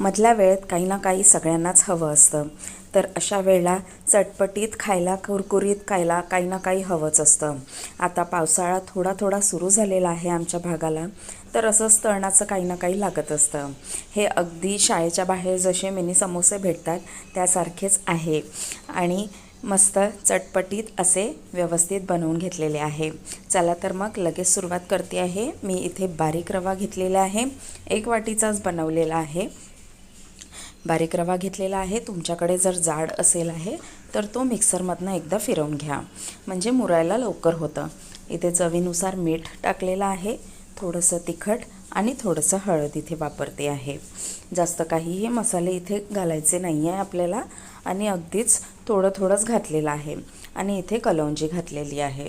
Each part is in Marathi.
मधल्या वेळेत काही ना काही सगळ्यांनाच हवं असतं. तर अशा वेळेला चटपटीत खायला कुरकुरीत खायला काही ना काही हवंच असतं. आता पावसाळा थोडा थोडा सुरू झालेला आहे आमच्या भागाला तर असंच तळणाचं काही ना काही लागत असतं. हे अगदी शाळेच्या बाहेर जसे मिनी समोसे भेटतात त्यासारखेच आहे. आणि मस्त चटपटीत असे व्यवस्थित बनवून घेतलेले आहे. चला तर मग लगेच सुरुवात करते आहे. मी इथे बारीक रवा घेतलेला आहे. एक वाटीचाच बनवलेला आहे. बारीक रवा घेतलेला आहे. तुमच्याकडे जर जाड असेल आहे तर तो मिक्सरमधनं एकदा फिरवून घ्या. म्हणजे मुरायला लवकर होतं. इथे चवीनुसार मीठ टाकलेलं आहे. थोडंसं तिखट आणि थोडंसं हळद इथे वापरते आहे. जास्त काहीही मसाले इथे घालायचे नाही आहे आपल्याला आणि अगदीच थोडं थोडंच घातलेलं आहे आणि इथे कलवंजी घातलेली आहे.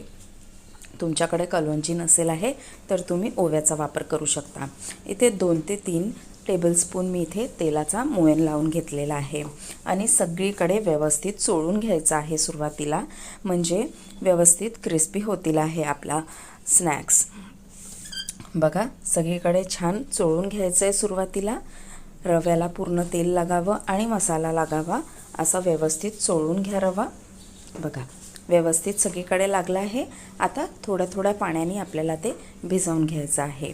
तुमच्याकडे कलवंजी नसेल आहे तर तुम्ही ओव्याचा वापर करू शकता. इथे दोन ते तीन टेबलस्पून मी इथे तेलाचा मोयन लावून घेतलेला आहे. आणि सगळीकडे व्यवस्थित चोळून घ्यायचं आहे सुरुवातीला. म्हणजे व्यवस्थित क्रिस्पी होतील आहे आपला स्नॅक्स बघा सगळीकडे छान चोळून घ्यायचं आहे सुरुवातीला. रव्याला पूर्ण तेल लागावं आणि मसाला लागावा. असा व्यवस्थित चोळून घ्या रवा. बघा व्यवस्थित सगळीकडे लागलं आहे. आता थोड्या थोड्या पाण्याने आपल्याला ते भिजवून घ्यायचं आहे.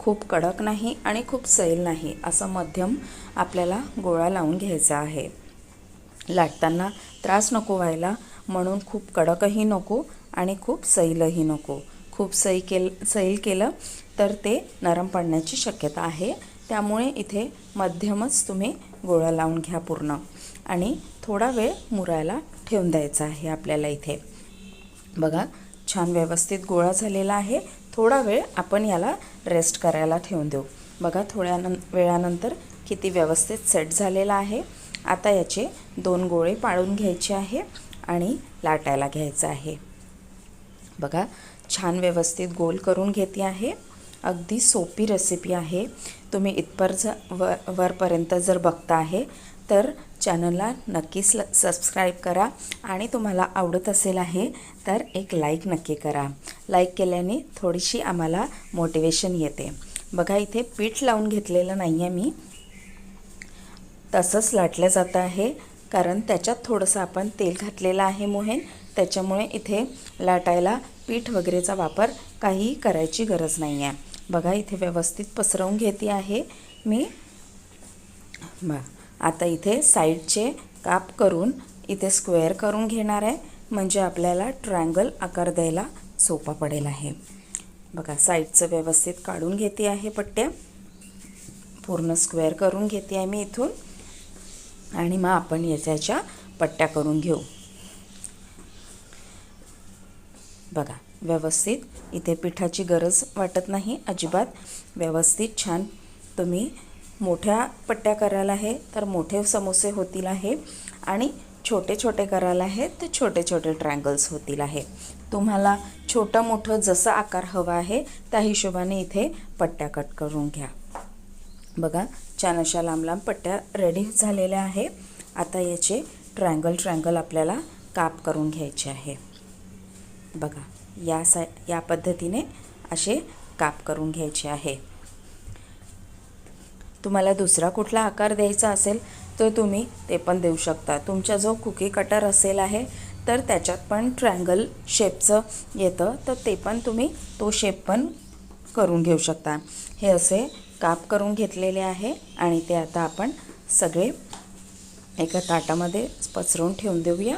खूप कडक नाही आणि खूप सैल नाही असं मध्यम आपल्याला गोळा लावून घ्यायचा आहे. लाटताना त्रास नको व्हायला म्हणून खूप कडकही नको आणि खूप सैलही नको. खूप सै केल सैल केलं तर ते नरम पडण्याची शक्यता आहे. त्यामुळे इथे मध्यमच तुम्ही गोळा लावून घ्या पूर्ण. आणि थोडा वेळ मुरायला ठेवून द्यायचा आहे आपल्याला इथे. बघा छान व्यवस्थित गोळा झालेला आहे. थोडा वेळ आपण याला रेस्ट करायला ठेवून देऊ. बघा थोड्या न वेळानंतर किती व्यवस्थित सेट झालेला आहे. आता याचे दोन गोळे पाळून घ्यायचे आहे आणि लाटायला घ्यायचं आहे. बघा छान व्यवस्थित गोल करून घेते आहे. अगदी सोपी रेसिपी आहे. तुम्ही इथपर ज वर वरपर्यंत जर बघता आहे तर चॅनलला नक्कीच ल सबस्क्राईब करा. आणि तुम्हाला आवडत असेल आहे तर एक लाईक नक्की करा. लाईक केल्याने थोडीशी आम्हाला मोटिवेशन येते. बघा इथे पीठ लावून घेतलेलं नाही आहे मी. तसंच लाटलं जातं आहे कारण त्याच्यात थोडंसं आपण तेल घातलेलं आहे मोहेन. त्याच्यामुळे इथे लाटायला पीठ वगैरेचा वापर काहीही करायची गरज नाही आहे बघा इथे व्यवस्थित पसरवून घेते आहे मी. बा आता इथे साईडचे काप करून इथे स्क्वेअर करून घेणार आहे. म्हणजे आपल्याला ट्रायंगल आकार द्यायला सोपा पडेल आहे. बघा साईडचं व्यवस्थित काढून घेते आहे पट्ट्या. पूर्ण स्क्वेअर करून घेते आहे मी इथून. आणि मग आपण याच्याच्या पट्ट्या करून घेऊ. बघा व्यवस्थित. इथे पिठाची गरज वाटत नाही अजिबात. व्यवस्थित छान. तुम्ही मोठ्या पट्ट्या करायला आहे तर मोठे समोसे होतील आहे आणि छोटे छोटे करायला आहे तर छोटे छोटे ट्रँगल्स होतील आहे. तुम्हाला छोटं मोठं जसं आकार हवा आहे त्या हिशोबाने इथे पट्ट्या कट करून घ्या. बघा छान अशा लांब लांब पट्ट्या रेडी झालेल्या आहे. आता याचे ट्रँगल ट्रँगल आपल्याला काप करून घ्यायचे आहे. बघा या सा या पद्धतीने असे काप करून घ्यायचे आहे. तुम्हाला दुसरा कुठला आकार द्यायचा असेल तर तुम्ही ते पण देऊ शकता. तुमचा जो कुकी कटर असेल आहे तर त्याच्यात पण ट्रँगल शेपचं येतं तर ते पण तुम्ही तो शेप पण करून घेऊ शकता. हे असे काप करून घेतलेले आहे आणि ते आता आपण सगळे एका ताटामध्ये पसरवून ठेवून देऊया.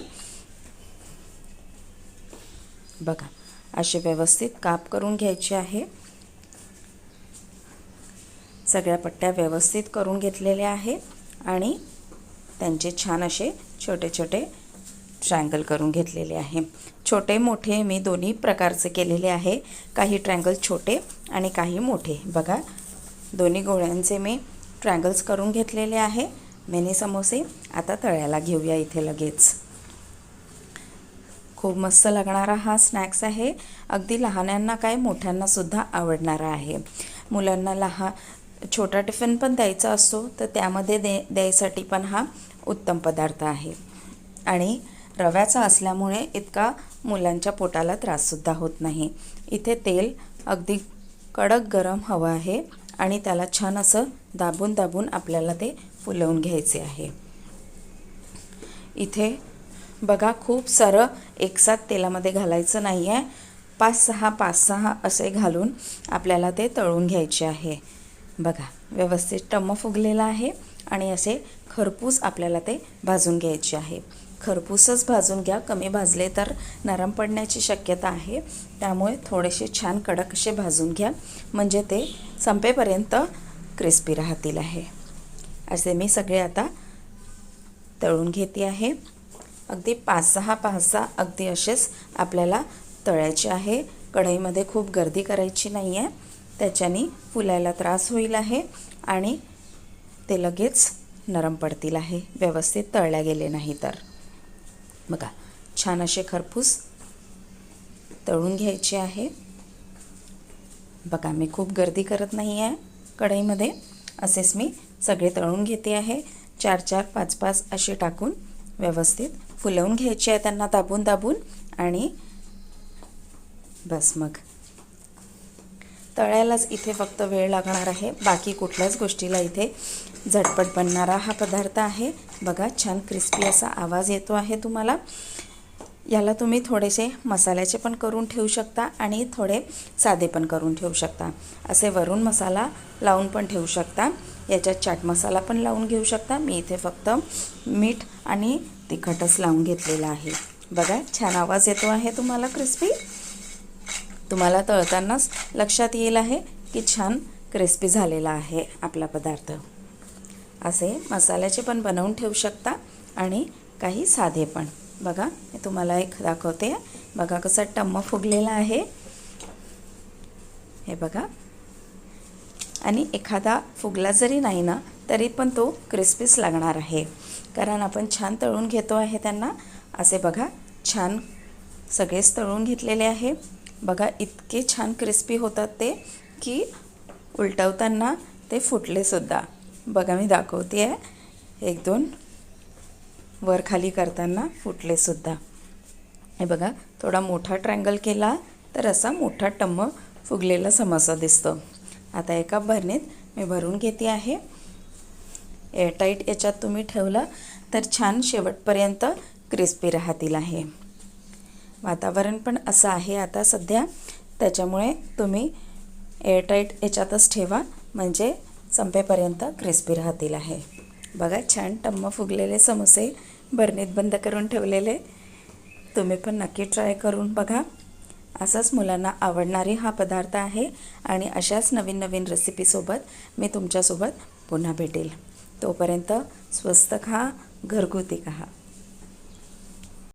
बघा असे व्यवस्थित काप करून घ्यायचे आहे. सगळ्या पट्ट्या व्यवस्थित करून घेतलेल्या आहे आणि त्यांचे छान असे छोटे छोटे ट्रँगल करून घेतलेले आहे. छोटे मोठे मी दोन्ही प्रकारचे केलेले आहे. काही ट्रँगल छोटे आणि काही मोठे. बघा दोन्ही गोळ्यांचे मी ट्रँगल्स करून घेतलेले आहे. मेने समोसे आता तळ्याला घेऊया इथे लगेच. खूप मस्त लागणारा हा स्नॅक्स आहे. अगदी लहानांना काय मोठ्यांनासुद्धा आवडणारा आहे. मुलांना लहान छोटा टिफिन पण द्यायचा असतो तर त्यामध्ये दे द्यायसाठी पण हा उत्तम पदार्थ आहे. आणि रव्याचा असल्यामुळे इतका मुलांच्या पोटाला त्राससुद्धा होत नाही. इथे तेल अगदी कडक गरम हवं आहे आणि त्याला छान असं दाबून दाबून आपल्याला ते फुलवून घ्यायचे आहे. इथे बघा खूप सारं एकसाथ तेलामध्ये घालायचं नाही आहे पाच सहा पाच सहा असे घालून आपल्याला ते तळून घ्यायचे आहे. बघा व्यवस्थित टम्म फुगलेलं आहे आणि असे खरपूस आपल्याला ते भाजून घ्यायचे आहे. खरपूसच भाजून घ्या कमी भाजले तर नरम पडण्याची शक्यता आहे. त्यामुळे थोडेसे छान कडक असे भाजून घ्या म्हणजे ते संपेपर्यंत क्रिस्पी राहतील आहे. असे मी सगळे आता तळून घेते आहे. अगदी पाच सहा पाच सहा अगदी असेच आपल्याला तळायचे आहे. कढईमध्ये खूप गर्दी करायची नाही आहे त्याच्याने फुलायला त्रास होईल आहे आणि ते लगेच नरम पडतील आहे. व्यवस्थित तळल्या गेले नाही तर. बघा छान असे खरपूस तळून घ्यायचे आहे. बघा मी खूप गर्दी करत नाही आहे कढईमध्ये. असेच मी सगळे तळून घेते आहे. चार चार पाच पाच असे टाकून व्यवस्थित फुलवून घ्यायचे आहे त्यांना दाबून दाबून आणि बस मग. तळायलाच इथे फक्त वेळ लागणार आहे. बाकी कुठल्याच गोष्टीला इथे झटपट बनणारा हा पदार्थ आहे. बघा छान क्रिस्पी असा आवाज येतो आहे तुम्हाला. याला तुम्ही थोडेसे मसाल्याचे पण करून ठेवू शकता आणि थोडे साधे पण करून ठेवू शकता. असे वरून मसाला लावून पण ठेवू शकता. याच्यात चाट मसाला पण लावून घेऊ शकता. मी इथे फक्त मीठ आणि तिखटच लावून घेतलेलं आहे. बघा छान आवाज येतो आहे तुम्हाला क्रिस्पी तुम्हाला तळतानाच लक्षात येईल आहे की छान क्रिस्पी झालेला आहे आपला पदार्थ. असे मसाल्याचे पण बनवून ठेवू शकता आणि काही साधे पण. बघा मी तुम्हाला एक दाखवते. बघा कसा टम्म फुगलेला आहे. हे बघा. आणि एखादा फुगला जरी नाही ना तरी पण तो क्रिस्पीच लागणार आहे. कारण आपण छान तळून घेतो आहे त्यांना. असे बघा छान सगळेच तळून घेतलेले आहे. बघा इतके छान क्रिस्पी होतात ते की उलटवताना ते फुटलेसुद्धा बघा मी दाखवते आहे एक दोन वर खाली करताना फुटलेसुद्धा हे बघा थोडा मोठा ट्रँगल केला तर असा मोठा टम्म फुगलेला समोसा दिसतो. आता एका भरणीत मी भरून घेते आहे. एअरटाईट याच्यात तुम्ही ठेवलं तर छान शेवटपर्यंत क्रिस्पी राहतील आहे. वातावरण पण असं आहे आता सध्या. त्याच्यामुळे तुम्ही एअरटाईट याच्यातच ठेवा म्हणजे संपेपर्यंत क्रिस्पी राहतील आहे. बघा छान टम्म फुगलेले समोसे बरणीत बंद करून ठेवलेले. तुम्ही पण नक्की ट्राय करून बघा. असाच मुलांना आवडणारी हा पदार्थ आहे आणि अशाच नवीन नवीन रेसिपीसोबत मी तुमच्यासोबत पुन्हा भेटेल. तोपर्यंत स्वस्त खा घरगुती खा.